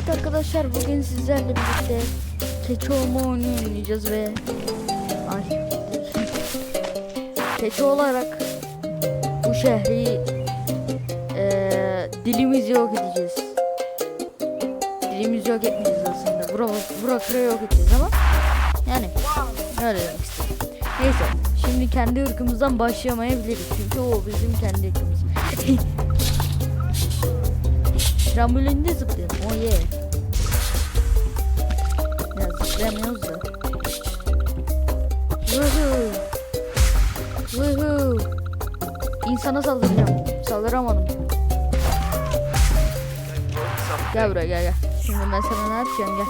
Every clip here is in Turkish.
Evet arkadaşlar bugün sizlerle birlikte keçi olma oyunu oynayacağız ve ay keçi olarak bu şehri eee dilimiz yok edeceğiz. Dilimiz yok etmeyeceğiz aslında. Bura, bura yok edeceğiz ama yani öyle demek istedim. Neyse şimdi kendi ırkımızdan başlamayabiliriz çünkü o bizim kendi ırkımız. Trambolinde zıplayalım. Oh yeah. Ya zıplayamıyoruz da. Woohoo. Woohoo. İnsana saldıracağım. Saldıramadım. Gel buraya gel gel. Şimdi ben sana ne yapacağım gel.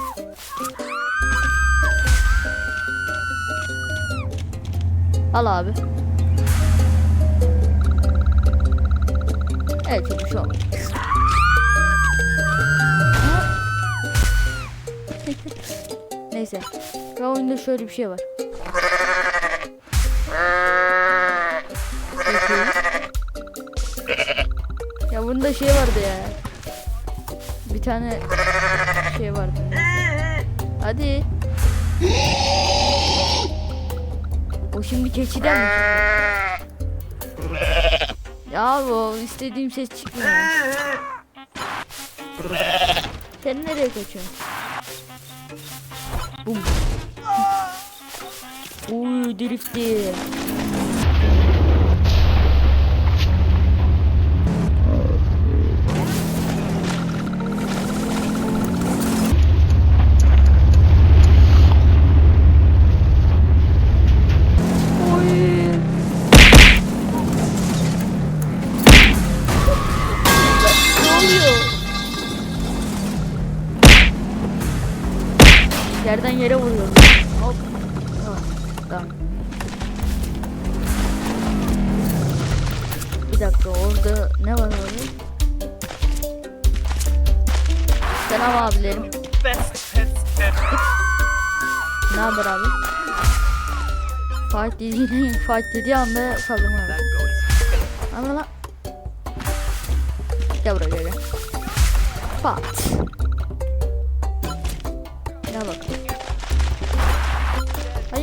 Al abi. Evet şimdi şu an. Neyse. Ve oyunda şöyle bir şey var. Ya bunda şey vardı ya. Bir tane şey vardı. Hadi. O şimdi keçiden mi? Ya bu istediğim ses çıkmıyor. Sen nereye kaçıyorsun? Bum. Uy drifti. Yerden yere vuruyorum. Hop. Hop. Tamam. Bir dakika orada ne var orada? Selam abilerim. Ne haber abi? Fight dediği fight dediği anda saldırma abi. That goes. Ama lan. Gel buraya gel gel.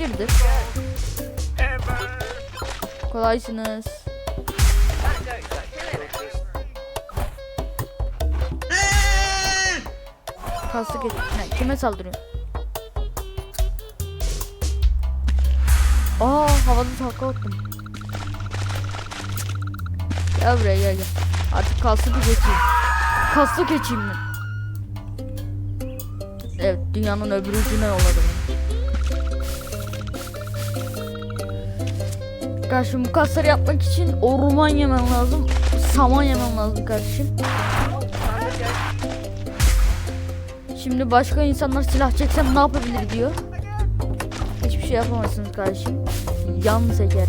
Hayırdır? Kolaysınız. Kastık et. Kime saldırıyor? Aa havada takla attım. Gel buraya gel gel. Artık kaslı geçeyim. Kaslı geçeyim mi? Evet dünyanın öbür ucuna yolladım. Kardeşim bu kasları yapmak için orman yemen lazım. Saman yemen lazım kardeşim. Şimdi başka insanlar silah çeksem ne yapabilir diyor. Hiçbir şey yapamazsınız kardeşim. Yan seker.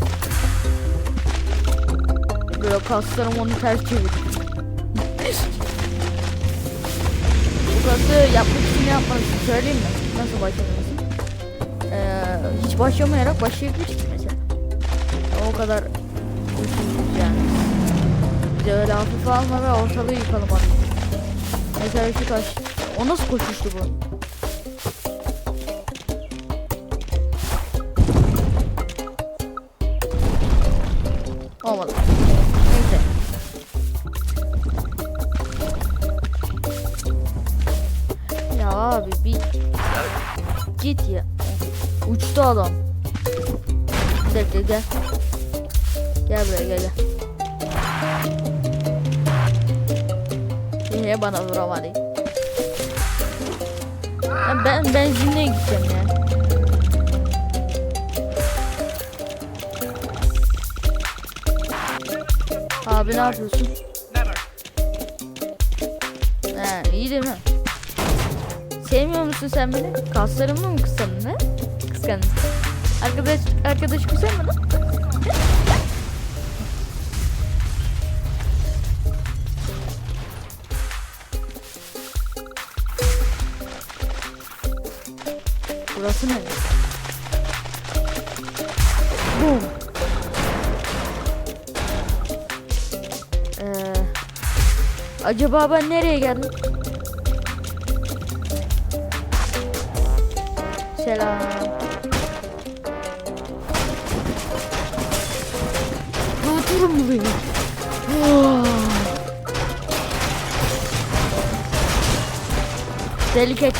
Böyle kaslarım onu ters çevir. Bu kası yapmak için ne yapmalısın söyleyeyim mi? Nasıl başlamalısın? Ee, hiç başlamayarak başlayabilirsin. O kadar usulsüz yani. Bir de öyle hafif alma ve ortalığı yıkalım hadi. Mesela şu taş. O nasıl koşuştu bu? Olmadı. Neyse. Ya abi bir git ya. Uçtu adam. Bir dakika gel. Gel buraya gel gel. Niye bana vuramadı? Ben benzinliğe gideceğim ya. Abi ne yapıyorsun? He iyi değil mi? Sevmiyor musun sen beni? Kaslarımı mı kıskandın he? Kıskandın. Arkadaş, arkadaş güzel mi Burası ne? Boom. Ee, acaba ben nereye geldim? Selam. Durun buraya. Wow. Delikat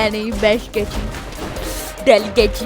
en iyi 5 keçi. Deli keçi.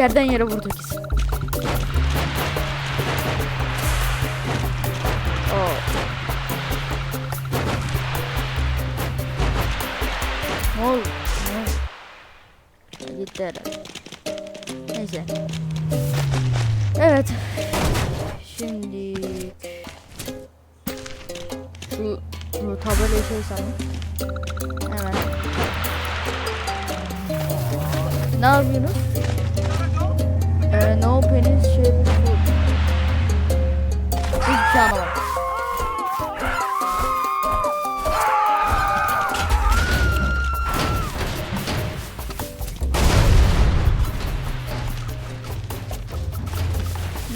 Yerden yere vurdu kesin. Oo. Ne oldu? Ne oldu? Gitti herhalde. Neyse. Evet. Şimdi şu, şu tabelayı şey sandım. Hemen. Ne yapıyorsunuz? Ee, no penis shaped food. Hiçbir şey anlamadım.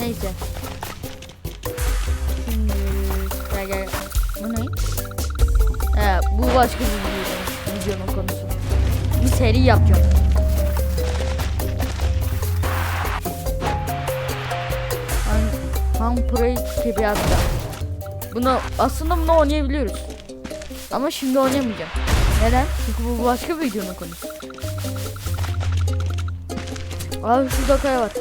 Neyse. Şimdi gel gel. Bu ne? He, bu başka bir video, videonun konusu. Bir seri yapacağım. Han Prey gibi hatta. Bunu aslında bunu oynayabiliyoruz. Ama şimdi oynamayacağım. Neden? Çünkü bu başka bir videonun konusu. Abi şurada kaya var.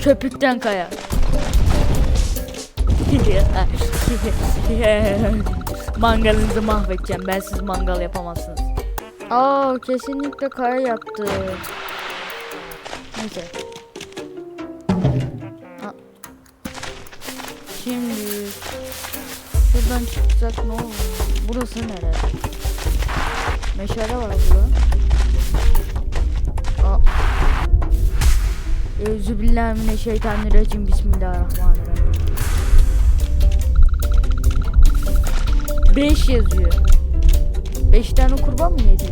Köpükten kaya. Mangalınızı mahvedeceğim. Ben siz mangal yapamazsınız. Aa kesinlikle kaya yaptı. Neyse. Şimdi şuradan çıksak ne olur? Burası nere? Meşale var burada. Aa. Euzubillahimineşşeytanirracim. Bismillahirrahmanirrahim. 5 yazıyor. 5 tane kurban mı yedi?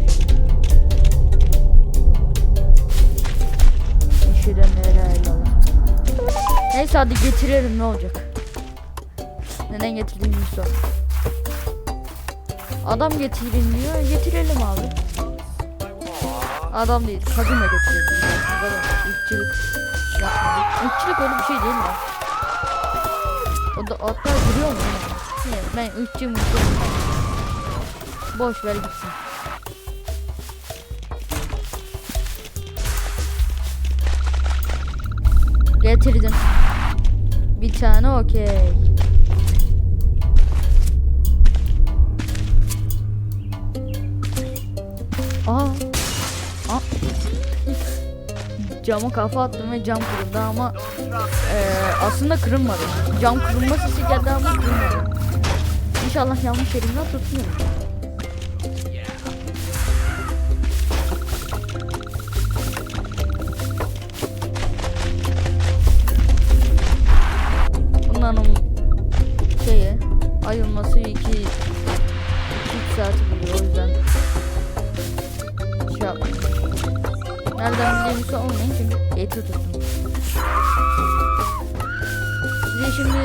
Eşhedü en la ilahe illallah. Neyse hadi getirelim ne olacak? Neden getirdiğimi sor. Adam getirin diyor. Getirelim abi. Adam değil. Kadın da getirelim. Kadın. İlkçilik yapmadık. İlkçilik öyle bir şey değil mi? O da hatta duruyor mu? Ne? Ben ırkçı mırkçı Boş ver gitsin. Getirdim. Bir tane okey. Aa. Aa. Cama kafa attım ve cam kırıldı ama eee, aslında kırılmadı. Cam kırılma sesi geldi ama kırılmadı. İnşallah yanlış yerimden tutmuyorum. Bunların şeyi ayılması 2 2 saati buluyor o yüzden şey yapmayın. Nereden bildiğimi sormayın çünkü eti tuttum. Size şimdi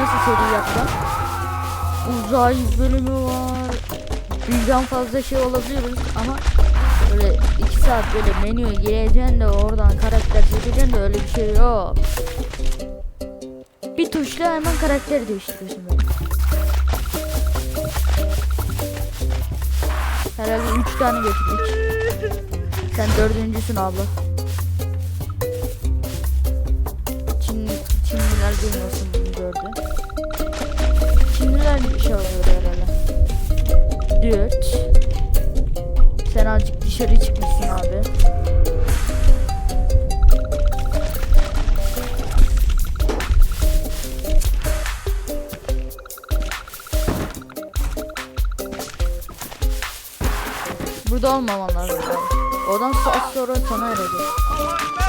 nasıl seri yapacağım? Uzay bölümü var. Birden fazla şey olabiliyoruz ama böyle 2 saat böyle menüye gireceksin de oradan karakter seçeceksin de öyle bir şey yok. Bir tuşla hemen karakteri değiştiriyorsun böyle. Herhalde 3 tane getirdik. Sen dördüncüsün abla. Çin, Çinliler duymasın dışarı çıkmışsın abi. Burada olmaman lazım. Odan saat sonra sana arayacak.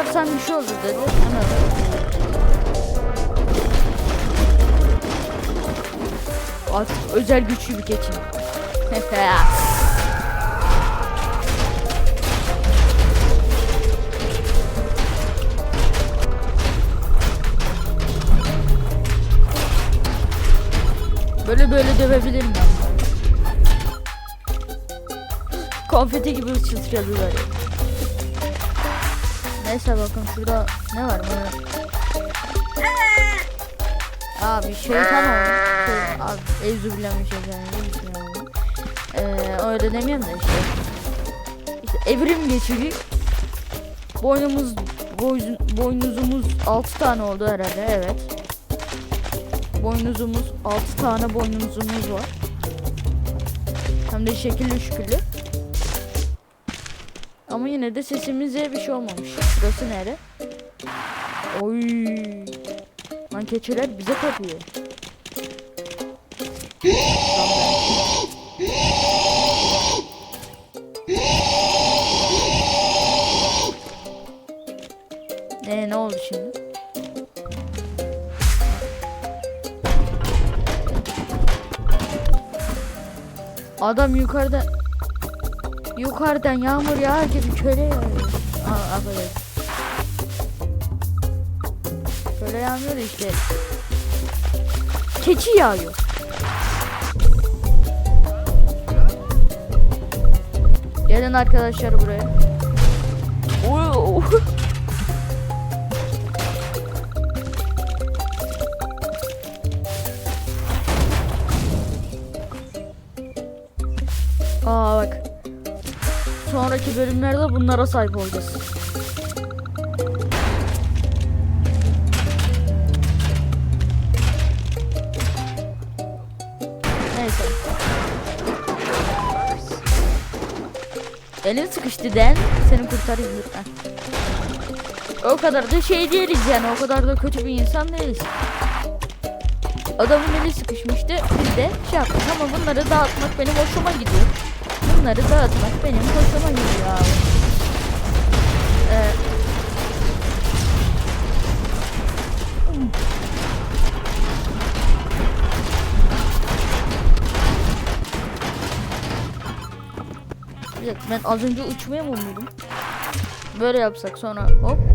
R'ye tıklarsan bir şey olur dedi. Hemen Artık özel güçlü bir keçim. böyle böyle dövebilirim ben. Konfeti gibi çıtırıyor böyle. Neyse bakın şurada ne var mı? Abi şeytan olmuş. Şey, abi evzu bilen bir şeytan. Ee, öyle demiyorum da işte. İşte evrim geçici. Boynumuz boynuzumuz 6 tane oldu herhalde evet. Boynuzumuz 6 tane boynuzumuz var. Hem de şekilli şükürlü. Ama yine de sesimize bir şey olmamış. Burası nere? Oy. Lan keçiler bize tapıyor. Ne ne oldu şimdi? Adam yukarıda yukarıdan yağmur yağar gibi köle yağıyor. Aa, affedersin. Köle yağmıyor işte. Keçi yağıyor. Gelin arkadaşlar buraya. Oo. Aa bak. Sonraki bölümlerde bunlara sahip olacağız. Neyse. Elin sıkıştı den. Seni kurtarayım lütfen. O kadar da şey değiliz yani. O kadar da kötü bir insan değiliz. Adamın eli sıkışmıştı. Biz de şey yaptık ama bunları dağıtmak benim hoşuma gidiyor. Bunları dağıtmak benim hoşuma gidiyor abi. Ee, ben az önce uçmaya mı umuyordum? Böyle yapsak sonra hop.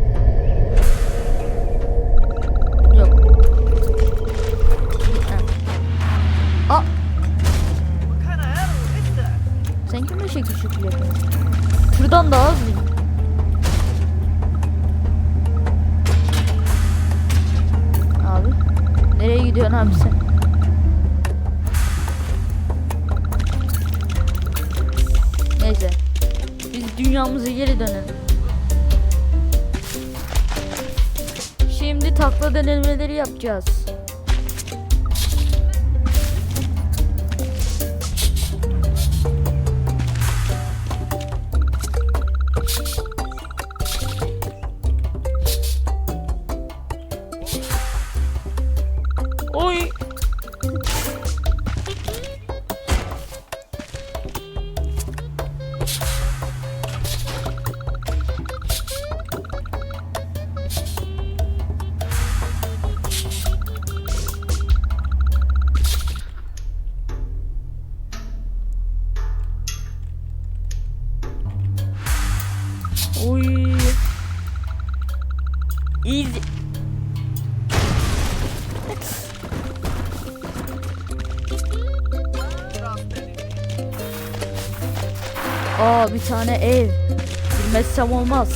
Kimle şekil şükür yapıyorsun? Şuradan daha hızlıyım. Abi, nereye gidiyorsun abi sen? Neyse. Biz dünyamıza geri dönelim. Şimdi takla denemeleri yapacağız. Uy. Easy. Aa bir tane ev. Bilmezsem olmaz.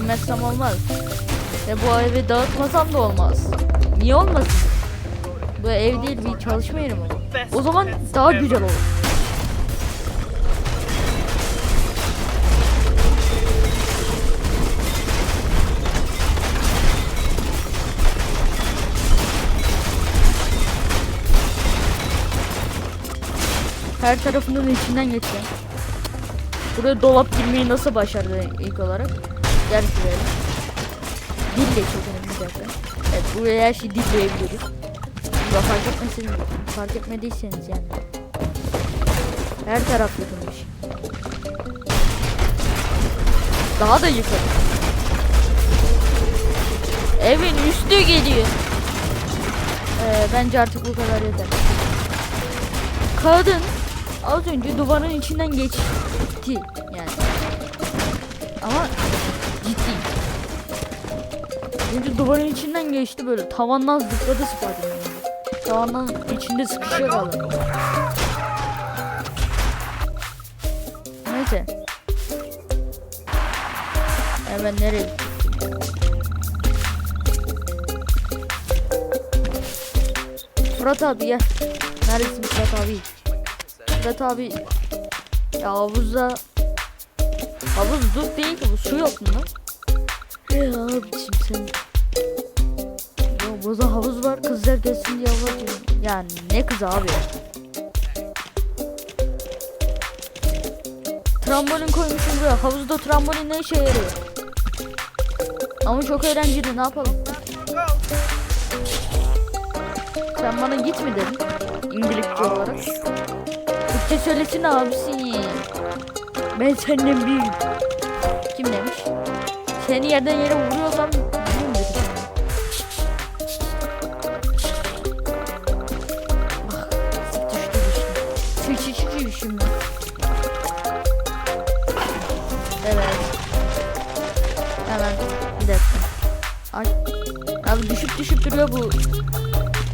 Bilmezsem olmaz. Ve bu evi dağıtmasam da olmaz. Niye olmasın? Bu ev değil bir çalışma yeri mi? O zaman daha güzel olur. Her tarafının içinden geçeceğim. Buraya dolap girmeyi nasıl başardı ilk olarak? Gel şuraya. Dille çekelim bir dakika. Evet buraya her şeyi dilleyebiliriz. Ya fark etmesiniz, fark etmediyseniz yani. Her taraf yıkılmış. Daha da yukarı. Evin üstü geliyor. Ee, bence artık bu kadar yeter. Kadın az önce duvarın içinden geçti yani. Ama ciddi. Önce duvarın içinden geçti böyle tavandan zıpladı Spiderman. Tavandan içinde sıkışıyor kaldı. Neyse. Ya ben nereye gittim? Fırat abi gel. Neredesin Fırat abi? Fırat abi. Ya havuzda Havuzluk değil ki bu su yok mu? Ya abicim sen Ya burada havuz var kızlar gelsin diye havuz. Yani ne kız abi ya Trambolin koymuşum buraya havuzda trambolin ne işe yarıyor Ama çok eğlenceli ne yapalım Sen bana git mi dedin İngilizce olarak Türkçe söylesene abisi. Ben senden büyüğüm Kim demiş? Seni yerden yere vuruyorsam şimdi. Evet. Hemen bir dakika. Ay. Abi düşüp düşüp duruyor bu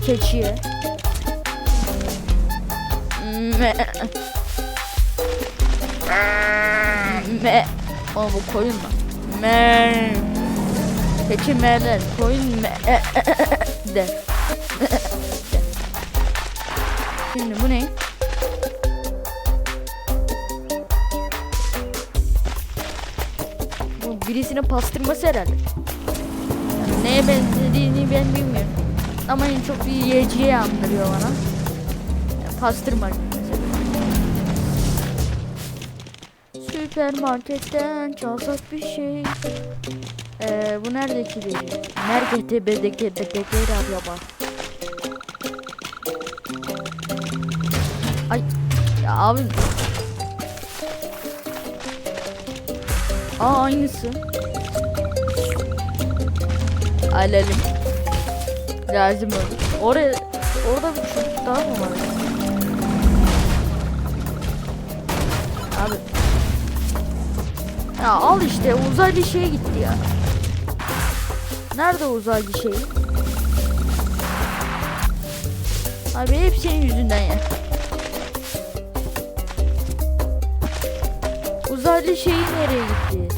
Keçiye Me Me Ama bu koyun mu? Me Keçi meler koyun me de. de. Şimdi bu ne? Bu birisinin pastırması herhalde. Yani neye benzediğini ben bilmiyorum. Ama en çok bir yiyeceği andırıyor bana. Pastırma. Süpermarketten çalsak bir şey. Ee, bu neredekileri? Nerede bedeke bedekleri arıyor bak. Ay ya abi. Aa aynısı. Alalım. Lazım olur. Oraya orada bir çocuk daha mı var? Ya al işte uzaylı şeye gitti ya. Nerede uzaylı şey? Abi hep senin yüzünden ya. Uzaylı şeyi nereye gitti?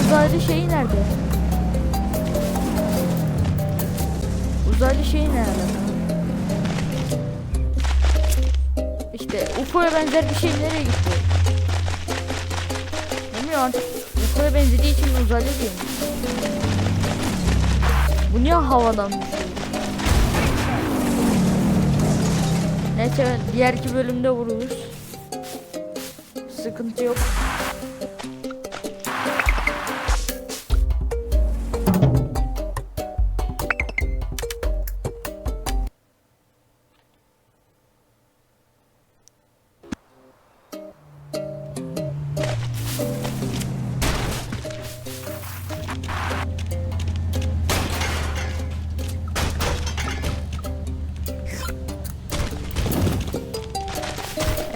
Uzaylı şeyi nerede? Uzaylı şeyi nerede? İşte UFO'ya benzer bir şey nereye gitti? Bilmiyorum UFO'ya benzediği için uzaylı diyorum. Bu niye havadan düşüyor? Neyse diğerki bölümde vururuz. Sıkıntı yok.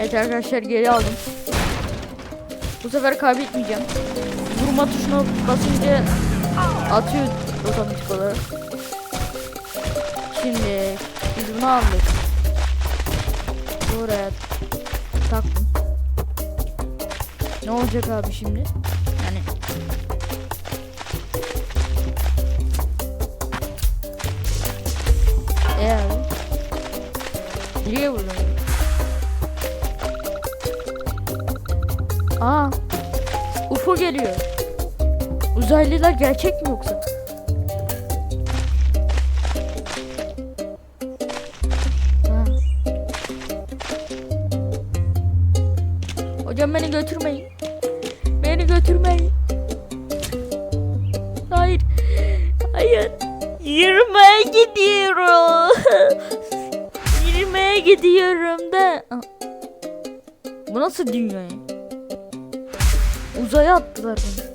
Evet arkadaşlar geri aldım. Bu sefer kaybetmeyeceğim. Vurma tuşuna basınca atıyor otomatik olarak. Şimdi biz bunu aldık. Buraya taktım. Ne olacak abi şimdi? Yani E abi. Nereye Geliyor. Uzaylılar gerçek mi yoksa? Ha. Hocam beni götürmeyin. Beni götürmeyin. Hayır. Hayır. Yürümeye gidiyorum. Yürümeye gidiyorum da. Bu nasıl dünya ya? Uzaya attılar beni.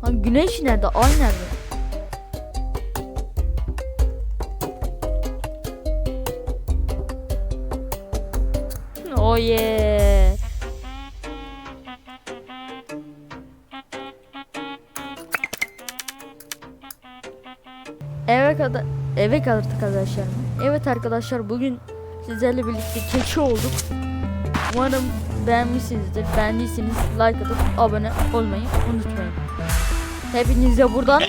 Ha güneş nerede? Ay nerede? Oh yeah. Evet kadar eve kalırdık arkadaşlar. Evet arkadaşlar bugün sizlerle birlikte keçi olduk. Umarım beğenmişsinizdir. Beğendiyseniz like atıp abone olmayı unutmayın. Hepinize buradan